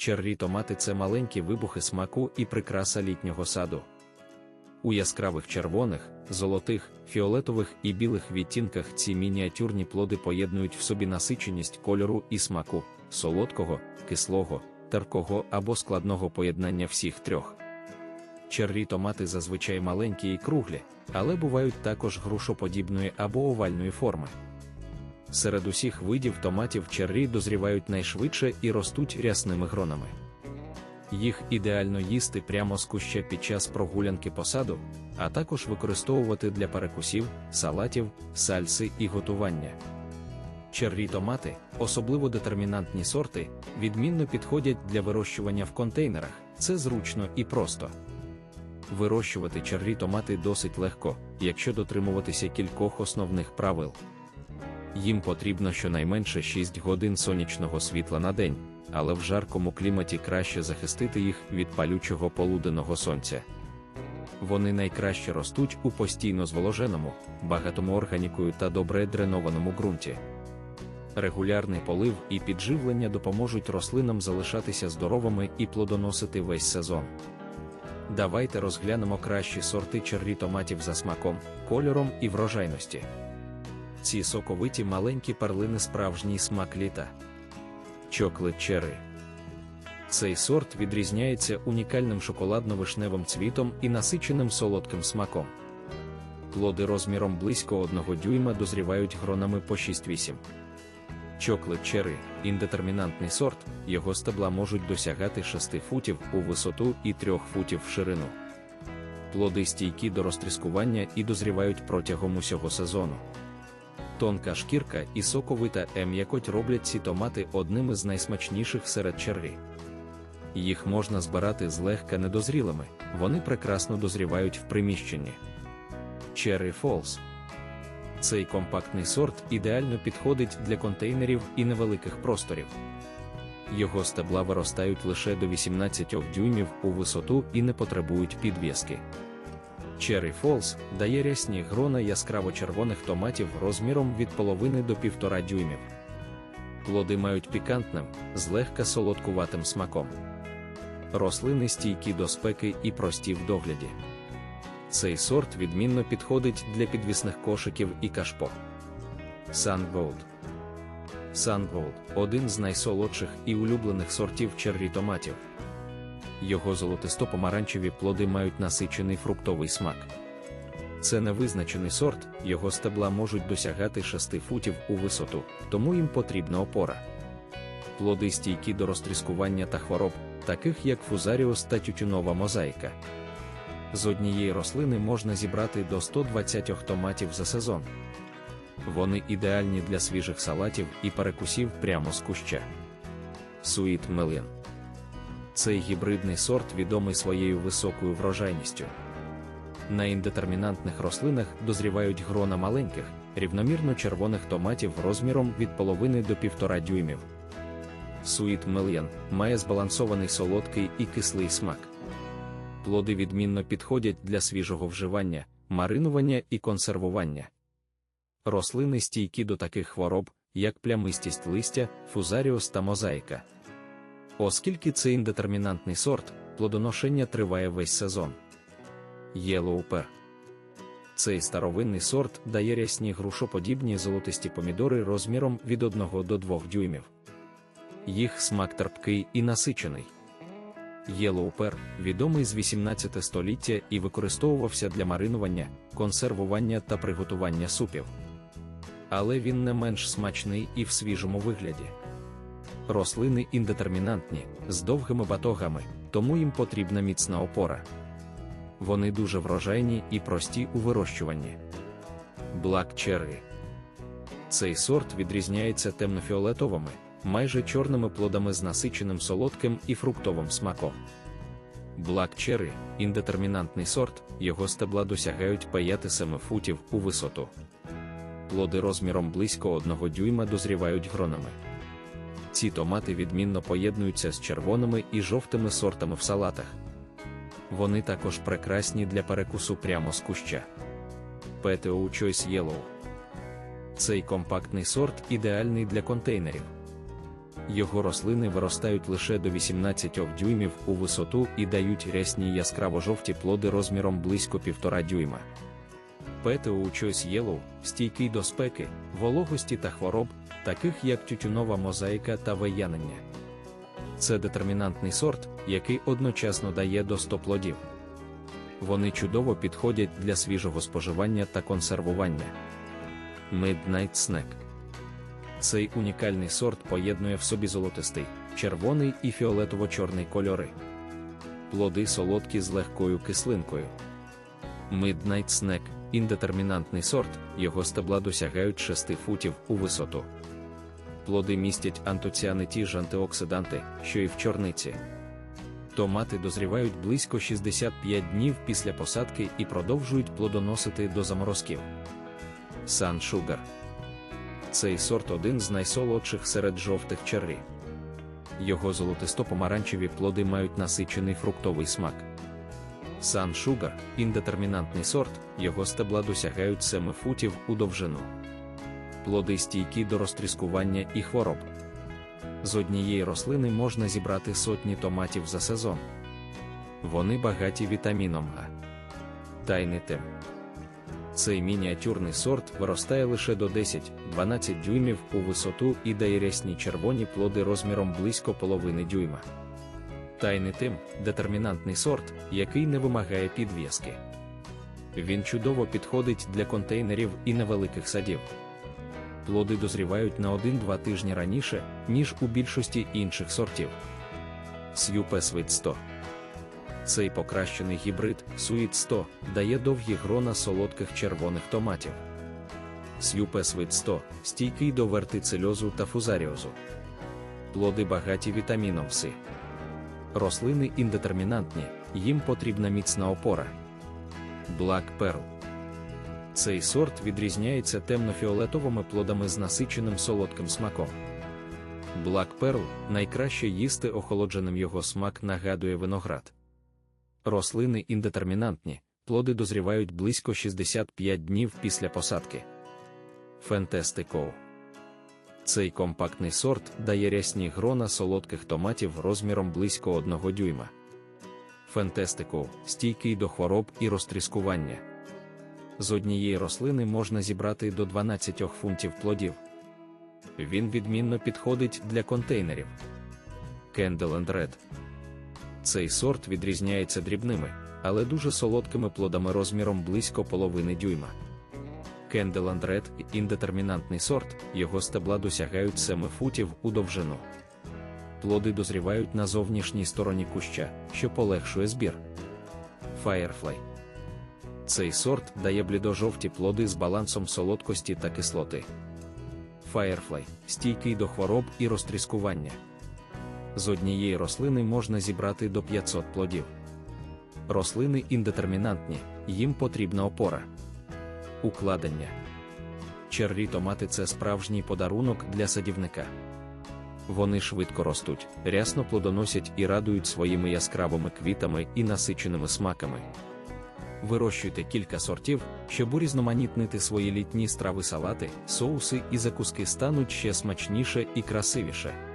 Черрі томати це маленькі вибухи смаку і прикраса літнього саду. У яскравих червоних, золотих, фіолетових і білих відтінках ці мініатюрні плоди поєднують в собі насиченість кольору і смаку, солодкого, кислого, теркого або складного поєднання всіх трьох. Черрі томати зазвичай маленькі і круглі, але бувають також грушоподібної або овальної форми. Серед усіх видів томатів черрі дозрівають найшвидше і ростуть рясними гронами. Їх ідеально їсти прямо з куща під час прогулянки по саду, а також використовувати для перекусів, салатів, сальси і готування. Черрі томати, особливо детермінантні сорти, відмінно підходять для вирощування в контейнерах, це зручно і просто. Вирощувати черрі томати досить легко, якщо дотримуватися кількох основних правил. Їм потрібно щонайменше 6 годин сонячного світла на день, але в жаркому кліматі краще захистити їх від палючого полуденного сонця. Вони найкраще ростуть у постійно зволоженому, багатому органікою та добре дренованому ґрунті. Регулярний полив і підживлення допоможуть рослинам залишатися здоровими і плодоносити весь сезон. Давайте розглянемо кращі сорти черрі томатів за смаком, кольором і врожайності. Ці соковиті маленькі перлини справжній смак літа. Чоклет черри. Цей сорт відрізняється унікальним шоколадно-вишневим цвітом і насиченим солодким смаком. Плоди розміром близько 1 дюйма дозрівають гронами по 6-8. Чоклет черри індетермінантний сорт, його стебла можуть досягати 6 футів у висоту і 3 футів в ширину. Плоди стійкі до розтріскування і дозрівають протягом усього сезону. Тонка шкірка і соковита м'якоть роблять ці томати одними з найсмачніших серед черрі. Їх можна збирати злегка недозрілими, вони прекрасно дозрівають в приміщенні. Cherry Falls Цей компактний сорт ідеально підходить для контейнерів і невеликих просторів. Його стебла виростають лише до 18 дюймів у висоту і не потребують підв'язки. Cherry Falls дає рясні грона яскраво-червоних томатів розміром від половини до півтора дюймів. Плоди мають пікантним, злегка солодкуватим смаком. Рослини стійкі до спеки і прості в догляді. Цей сорт відмінно підходить для підвісних кошиків і кашпо. Sungold Sungold – один з найсолодших і улюблених сортів черрі томатів. Його золотисто-помаранчеві плоди мають насичений фруктовий смак. Це невизначений сорт, його стебла можуть досягати 6 футів у висоту, тому їм потрібна опора. Плоди стійкі до розтріскування та хвороб, таких як фузаріус та тютюнова мозаїка. З однієї рослини можна зібрати до 120 томатів за сезон. Вони ідеальні для свіжих салатів і перекусів прямо з куща. Суїт Мелін цей гібридний сорт відомий своєю високою врожайністю. На індетермінантних рослинах дозрівають грона маленьких, рівномірно червоних томатів розміром від половини до півтора дюймів. Суїт Мельян має збалансований солодкий і кислий смак. Плоди відмінно підходять для свіжого вживання, маринування і консервування. Рослини стійкі до таких хвороб, як плямистість листя, фузаріус та мозаїка. Оскільки це індетермінантний сорт, плодоношення триває весь сезон. Pear Цей старовинний сорт дає рясні грушоподібні золотисті помідори розміром від 1 до 2 дюймів. Їх смак терпкий і насичений. Pear відомий з 18 століття і використовувався для маринування, консервування та приготування супів. Але він не менш смачний і в свіжому вигляді. Рослини індетермінантні, з довгими батогами, тому їм потрібна міцна опора. Вони дуже врожайні і прості у вирощуванні. Black Cherry Цей сорт відрізняється темнофіолетовими, майже чорними плодами з насиченим солодким і фруктовим смаком. Black Cherry – індетермінантний сорт, його стебла досягають 5-7 футів у висоту. Плоди розміром близько 1 дюйма дозрівають гронами. Ці томати відмінно поєднуються з червоними і жовтими сортами в салатах. Вони також прекрасні для перекусу прямо з куща. PTO Choice Yellow Цей компактний сорт ідеальний для контейнерів. Його рослини виростають лише до 18 дюймів у висоту і дають рясні яскраво-жовті плоди розміром близько 1,5 дюйма. ПТУ Choice Yellow стійкий до спеки, вологості та хвороб, таких як тютюнова мозаїка та виянення. Це детермінантний сорт, який одночасно дає до 100 плодів. Вони чудово підходять для свіжого споживання та консервування. Midnight Snack Цей унікальний сорт поєднує в собі золотистий, червоний і фіолетово-чорний кольори. Плоди солодкі з легкою кислинкою. Midnight Snack – індетермінантний сорт, його стебла досягають 6 футів у висоту. Плоди містять антоціани ті ж антиоксиданти, що і в чорниці. Томати дозрівають близько 65 днів після посадки і продовжують плодоносити до заморозків. Sun Sugar Цей сорт один з найсолодших серед жовтих черрі. Його золотисто-помаранчеві плоди мають насичений фруктовий смак. Sun Sugar – індетермінантний сорт, його стебла досягають 7 футів у довжину. Плоди стійкі до розтріскування і хвороб. З однієї рослини можна зібрати сотні томатів за сезон. Вони багаті вітаміном А. Тайний тем. Цей мініатюрний сорт виростає лише до 10-12 дюймів у висоту і дає рясні червоні плоди розміром близько половини дюйма. Тайний тим детермінантний сорт, який не вимагає підв'язки. Він чудово підходить для контейнерів і невеликих садів. Плоди дозрівають на 1-2 тижні раніше, ніж у більшості інших сортів. Сюпе Sweet 100 Цей покращений гібрид Sweet 100 дає довгі грона солодких червоних томатів. Сюпе Sweet 100 стійкий до вертицельозу та фузаріозу. Плоди багаті вітаміном С. Рослини індетермінантні, їм потрібна міцна опора. Black Pearl цей сорт відрізняється темно-фіолетовими плодами з насиченим солодким смаком. Black Pearl найкраще їсти охолодженим його смак нагадує виноград. Рослини індетермінантні, плоди дозрівають близько 65 днів після посадки. Фентестикоу. Цей компактний сорт дає рясні грона солодких томатів розміром близько 1 дюйма. Фентестикоу стійкий до хвороб і розтріскування. З однієї рослини можна зібрати до 12 фунтів плодів. Він відмінно підходить для контейнерів. Candle and Red. Цей сорт відрізняється дрібними, але дуже солодкими плодами розміром близько половини дюйма. Candle and Red – індетермінантний сорт, його стебла досягають 7 футів у довжину. Плоди дозрівають на зовнішній стороні куща, що полегшує збір. Firefly цей сорт дає блідожовті плоди з балансом солодкості та кислоти. Firefly стійкий до хвороб і розтріскування. З однієї рослини можна зібрати до 500 плодів. Рослини індетермінантні, їм потрібна опора. Укладення. Черрі томати це справжній подарунок для садівника. Вони швидко ростуть, рясно плодоносять і радують своїми яскравими квітами і насиченими смаками. Вирощуйте кілька сортів, щоб урізноманітнити свої літні страви салати, соуси і закуски стануть ще смачніше і красивіше.